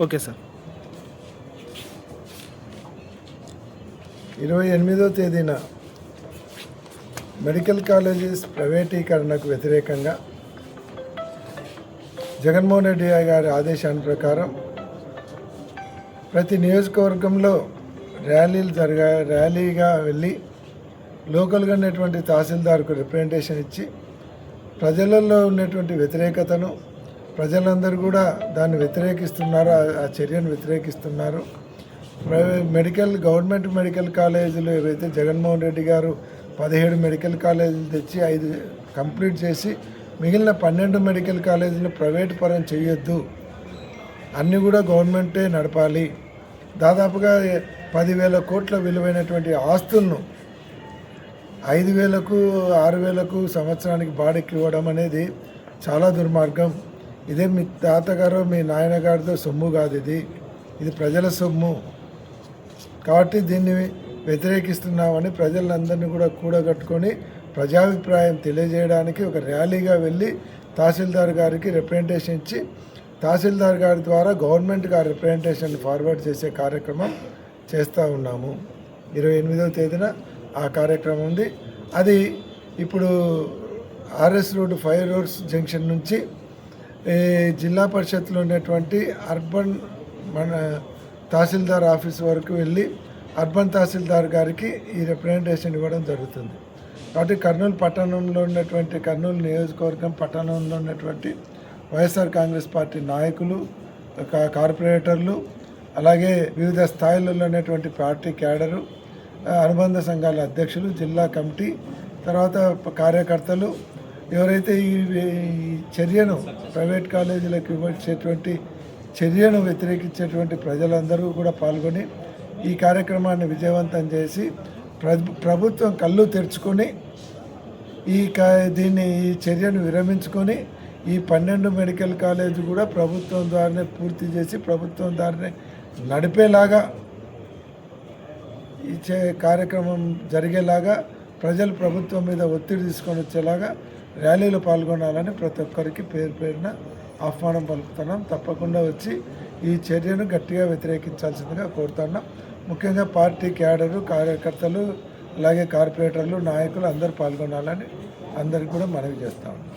Okay sir. ఇరవై ఎనిమిదో తేదీన మెడికల్ కాలేజెస్ ప్రైవేటీకరణకు వ్యతిరేకంగా జగన్మోహన్ రెడ్డి గారి ఆదేశాన్ని ప్రకారం ప్రతి నియోజకవర్గంలో ర్యాలీలు జరగా ర్యాలీగా వెళ్ళి లోకల్గా ఉన్నటువంటి తహసీల్దార్కు రిప్రజెంటేషన్ ఇచ్చి ప్రజలలో ఉన్నటువంటి వ్యతిరేకతను ప్రజలందరూ కూడా దాన్ని వ్యతిరేకిస్తున్నారు ఆ- చర్యను వ్యతిరేకిస్తున్నారు. ప్రైవేట్ మెడికల్ గవర్నమెంట్ మెడికల్ కాలేజీలు ఏవైతే జగన్మోహన్ రెడ్డి గారు పదిహేడు మెడికల్ కాలేజీలు తెచ్చి ఐదు కంప్లీట్ చేసి మిగిలిన పన్నెండు మెడికల్ కాలేజీలు ప్రైవేట్ పరం చేయొద్దు. అన్నీ కూడా గవర్నమెంటే నడపాలి. దాదాపుగా పదివేల కోట్ల విలువైనటువంటి ఆస్తులను ఐదు వేలకు ఆరు వేలకు సంవత్సరానికి బాడీకి ఇవ్వడం అనేది చాలా దుర్మార్గం. ఇదే మీ తాతగారు మీ నాయనగారితో సొమ్ము కాదు ఇది. ఇది ప్రజల సొమ్ము. కాబట్టి దీన్ని వ్యతిరేకిస్తున్నామని ప్రజలందరినీ కూడా కూడగట్టుకొని ప్రజాభిప్రాయం తెలియజేయడానికి ఒక ర్యాలీగా వెళ్ళి తహసీల్దార్ గారికి రిప్రజెంటేషన్ ఇచ్చి తహసీల్దార్ గారి ద్వారా గవర్నమెంట్కి ఆ రిప్రజెంటేషన్ ఫార్వర్డ్ చేసే కార్యక్రమం చేస్తూ ఉన్నాము. ఇరవై ఎనిమిదవ తేదీన ఆ కార్యక్రమం ఉంది. అది ఇప్పుడు RS road five roads junction నుంచి ఈ జిల్లా పరిషత్లో ఉన్నటువంటి అర్బన్ మన తహసీల్దార్ ఆఫీస్ వరకు వెళ్ళి అర్బన్ తహసీల్దార్ గారికి ఈ రిప్రజెంటేషన్ ఇవ్వడం జరుగుతుంది. కాబట్టి కర్నూలు పట్టణంలో ఉన్నటువంటి కర్నూలు నియోజకవర్గం పట్టణంలో ఉన్నటువంటి వైఎస్ఆర్ కాంగ్రెస్ పార్టీ నాయకులు కా- కార్పొరేటర్లు అలాగే వివిధ స్థాయిలలో ఉన్నటువంటి పార్టీ క్యాడరు అనుబంధ సంఘాల అధ్యక్షులు జిల్లా కమిటీ తర్వాత కార్యకర్తలు ఎవరైతే ఈ ఈ చర్యను ప్రైవేట్ కాలేజీలకు ఇవ్వచ్చేటువంటి చర్యను వ్యతిరేకించేటువంటి ప్రజలందరూ కూడా పాల్గొని ఈ కార్యక్రమాన్ని విజయవంతం చేసి ప్రభుత్వం కళ్ళు తెరుచుకొని ఈ దీన్ని ఈ చర్యను విరమించుకొని ఈ పన్నెండు మెడికల్ కాలేజ్ కూడా ప్రభుత్వం ద్వారానే పూర్తి చేసి ప్రభుత్వం ద్వారానే నడిపేలాగా ఈ కార్యక్రమం జరిగేలాగా ప్రజలు ప్రభుత్వం మీద ఒత్తిడి తీసుకొని వచ్చేలాగా ర్యాలీలో పాల్గొనాలని ప్రతి ఒక్కరికి పేరు పేరున ఆహ్వానం పలుకుతున్నాం. తప్పకుండా వచ్చి ఈ చర్యను గట్టిగా వ్యతిరేకించాల్సిందిగా కోరుతున్నాం. ముఖ్యంగా పార్టీ క్యాడరు కార్యకర్తలు అలాగే కార్పొరేటర్లు నాయకులు అందరూ పాల్గొనాలని అందరికీ కూడా మనవి చేస్తా ఉన్నాం.